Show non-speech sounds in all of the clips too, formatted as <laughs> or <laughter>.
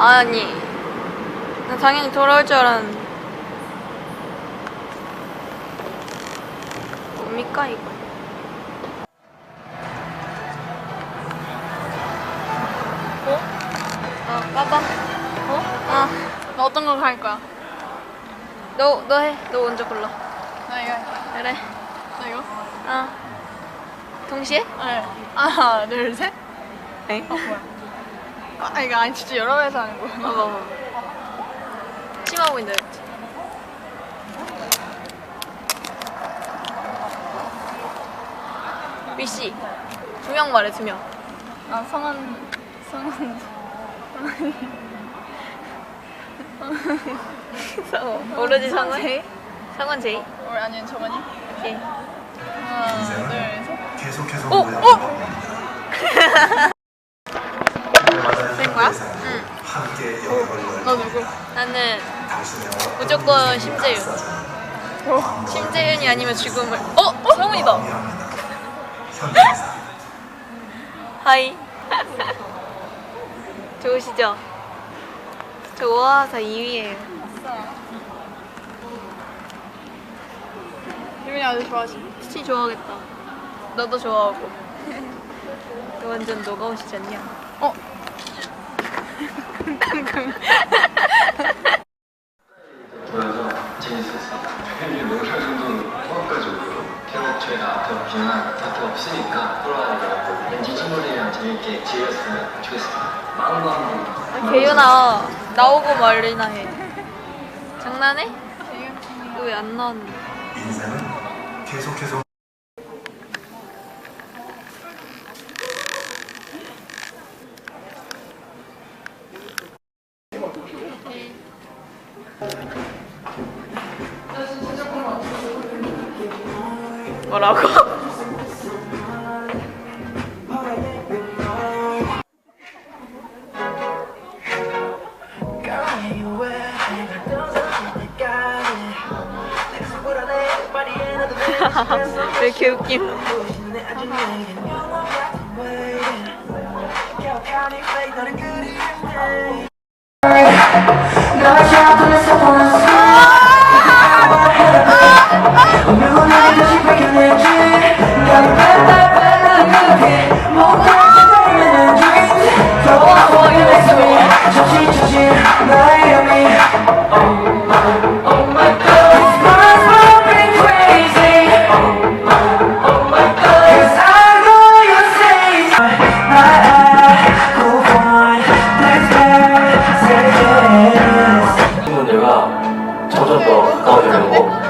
돌아오다니. 나 당연히 돌아올 줄 알았는데. 뭡니까, 이거? 어? 어, 까봐. 어? 어, 너 어떤 거갈 거야? 너, 너 해. 너 먼저 골라. 나 이거 할게. 그래. 나 이거? 어. 동시에? 네. 하나, 둘, 셋. 에? 어, 뭐야? 아, 이거 아니 진짜 여러 배에서 하는 거야. 어, 어. 심하 보인다, 그치? 미씨. 두 명 말해, 두 명. 아, 성한, 성한. 상어. 모르지, 상원? 제이? 상원 제이? 우리 아니면 정원이? 오케이. 하나, 둘, 셋. 계속해서 어? 모여야 어? 된 거야? 응. 함께 여기 걸려야 너 누구? 나는 당신의 어떤 무조건 심재윤. 어? 심재윤이 아니면 죽음을. 어? 어? 성훈이다. <laughs> 하이. 좋으시죠? 저 우아하사 2위에요. 유민이 아주 좋아하지? 스티 좋아하겠다. 너도 좋아하고. 너 완전 녹아오시지 않냐? 어? <laughs> 보여 서 재밌었어요. 이게 정도는 호흡가지고 태국초에가 더 비난 밖에 없으니까 돌아다니고 왠지 친구들이랑 재밌게 즐겼으면 좋겠습니다. 마음과 한번 개윤아 나오고 말이나 해. 장난해? 왜 안 나왔니? 인생은 계속해서 뭐라고? <laughs> 왜 이렇게 웃김? <laughs> 점점 더 가까워지려고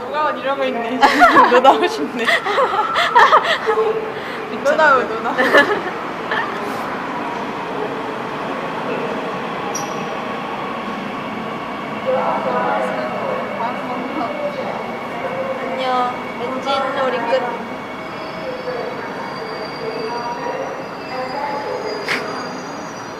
누가 이러고 있네. 너 나오고 싶네. 너 나오, 너 나오. 안녕. 엔진 놀이 끝.